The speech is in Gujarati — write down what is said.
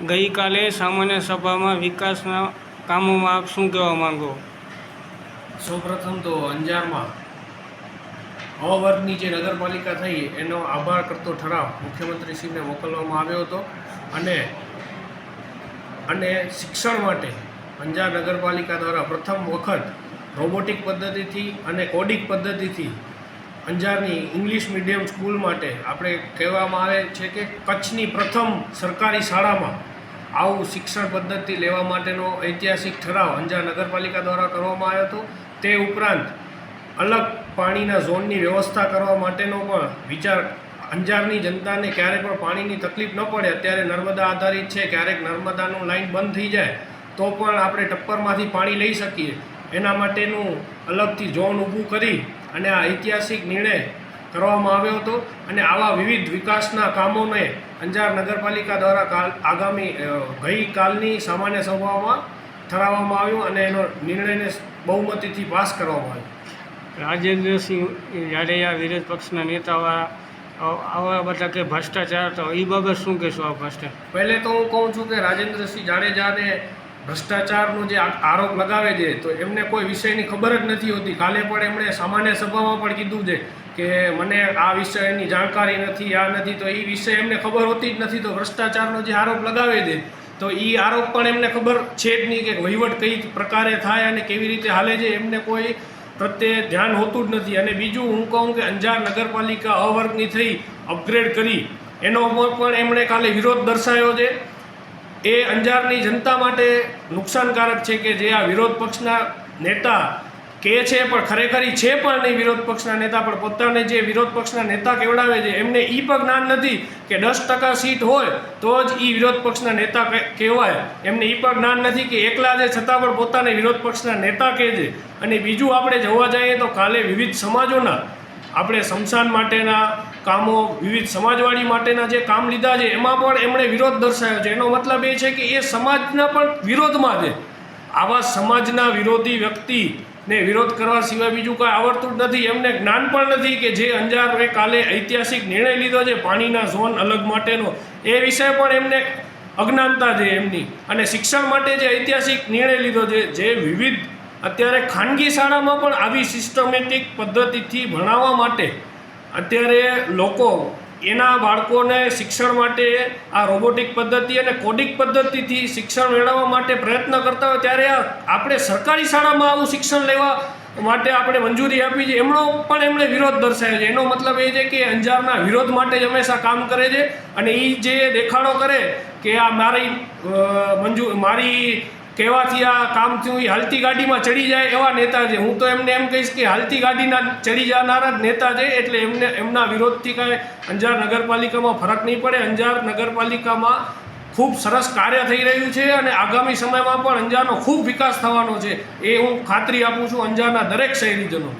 ગઈકાલે સામાન્ય સભામાં વિકાસના કામોમાં આપ શું કહેવા માંગો? સૌપ્રથમ તો અંજારમાં અવર્ગની વર્ગની જે નગરપાલિકા થઈ, એનો આભાર કરતો ઠરાવ મુખ્યમંત્રીશ્રીને મોકલવામાં આવ્યો હતો. અને અને શિક્ષણ માટે અંજાર નગરપાલિકા દ્વારા પ્રથમ વખત રોબોટિક પદ્ધતિથી અને કોડિક પદ્ધતિથી અંજારની ઇંગ્લિશ મીડિયમ સ્કૂલ માટે આપણે કહેવામાં આવે છે કે કચ્છની પ્રથમ સરકારી શાળામાં આવું શિક્ષણ પદ્ધતિ લેવા માટેનો ઐતિહાસિક ઠરાવ અંજાર નગરપાલિકા દ્વારા કરવામાં આવ્યો હતો. તે ઉપરાંત અલગ પાણીના ઝોનની વ્યવસ્થા કરવા માટેનો પણ વિચાર અંજારની જનતાને ક્યારેય પણ પાણીની તકલીફ ન પડે, અત્યારે નર્મદા આધારિત છે, ક્યારેક નર્મદાનું લાઇન બંધ થઈ જાય, તો પણ આપણે ટપ્પરમાંથી પાણી લઈ શકીએ. એના માટેનું અલગથી ઝોન ઊભું કરી અને આ ઐતિહાસિક નિર્ણય કરવામાં આવ્યો હતો અને આવા વિવિધ વિકાસના કામોને અંજાર નગરપાલિકા દ્વારા કાલ આગામી ગઈકાલની સામાન્ય સભામાં ઠરાવવામાં આવ્યું અને એનો નિર્ણયને બહુમતીથી પાસ કરવામાં આવ્યો. રાજેન્દ્રસિંહ જાડેજા વિરોધ પક્ષના નેતાઓ આ- આવા બધા કે ભ્રષ્ટાચાર તો એ બાબત શું કહેશો આ ભ્રષ્ટાચાર? પહેલે તો હું કહું છું કે રાજેન્દ્રસિંહ જાડેજાને ભ્રષ્ટાચારનો જે આરોપ લગાવે છે, તો એમને કોઈ વિષયની ખબર જ નથી હોતી. કાલે પણ એમણે સામાન્ય સભામાં પણ કીધું છે કે મને આ વિષયની જાણકારી નથી, આ નથી, તો એ વિષય એમને ખબર હોતી જ નથી. તો ભ્રષ્ટાચારનો જે આરોપ લગાવે છે, તો એ આરોપ પણ એમને ખબર છે જ નહીં કે વહીવટ કઈ પ્રકારે થાય અને કેવી રીતે હાલે છે. એમને કોઈ પ્રત્યે ધ્યાન હોતું જ નથી. અને બીજું હું કહું કે અંજાર નગરપાલિકા અવર્ગની થઈ અપગ્રેડ કરી, એનો પણ એમણે કાલે વિરોધ દર્શાવ્યો છે. એ અંજારની જનતા માટે નુકસાનકારક છે કે જે આ વિરોધ પક્ષના નેતા કે છે પણ ખરેખર છે પણ નહીં, વિરોધ પક્ષના નેતા પણ પોતાને જે વિરોધ પક્ષના નેતા કેવડાવે છે, એમને એ પણ જ્ઞાન નથી કે દસ ટકા સીટ હોય તો જ એ વિરોધ પક્ષના નેતા કહેવાય. એમને એ પણ જ્ઞાન નથી કે એકલા છે, છતાં પણ પોતાને વિરોધ પક્ષના નેતા કહે છે. અને બીજું આપણે જોવા જઈએ તો કાલે વિવિધ સમાજોના, આપણે શમશાન માટેના કામો વિવિધ સમાજવાડી માટેના જે કામ લીધા છે, એમાં પણ એમણે વિરોધ દર્શાવ્યો છે. એનો મતલબ એ છે કે એ સમાજના પણ વિરોધમાં છે. આવા સમાજના વિરોધી વ્યક્તિને વિરોધ કરવા સિવાય બીજું કાંઈ આવડતું નથી. એમને જ્ઞાન પણ નથી કે જે અંજારે કાલે ઐતિહાસિક નિર્ણય લીધો છે, પાણીના ઝોન અલગ માટેનો. એ વિષય પણ એમને અજ્ઞાનતા છે એમની. અને શિક્ષણ માટે જે ઐતિહાસિક નિર્ણય લીધો છે, જે વિવિધ અત્યારે ખાનગી શાળામાં પણ આવી સિસ્ટમેટિક પદ્ધતિથી ભણાવવા માટે અત્યારે લોકો એના બાળકોને શિક્ષણ માટે આ રોબોટિક પદ્ધતિ અને કોડિક પદ્ધતિથી શિક્ષણ મેળવવા માટે પ્રયત્ન કરતા હોય ત્યારે આપણે સરકારી શાળામાં આવું શિક્ષણ લેવા માટે આપણે મંજૂરી આપી છે. એમનો પણ એમણે વિરોધ દર્શાવ્યો છે. એનો મતલબ એ છે કે અંજારના વિરોધ માટે જ હંમેશા કામ કરે છે અને એ જે દેખાડો કરે કે આ મારી મંજૂ, મારી કહેવાથી આ કામ થયું એ હાલતી ગાડીમાં ચડી જાય એવા નેતા છે. હું તો એમને એમ કહીશ કે હાલતી ગાડીના ચડી જનારા જ નેતા છે, એટલે એમને, એમના વિરોધથી કાંઈ અંજાર નગરપાલિકામાં ફરક નહીં પડે. અંજાર નગરપાલિકામાં ખૂબ સરસ કાર્ય થઈ રહ્યું છે અને આગામી સમયમાં પણ અંજારનો ખૂબ વિકાસ થવાનો છે. એ હું ખાતરી આપું છું અંજારના દરેક શહેરીજનો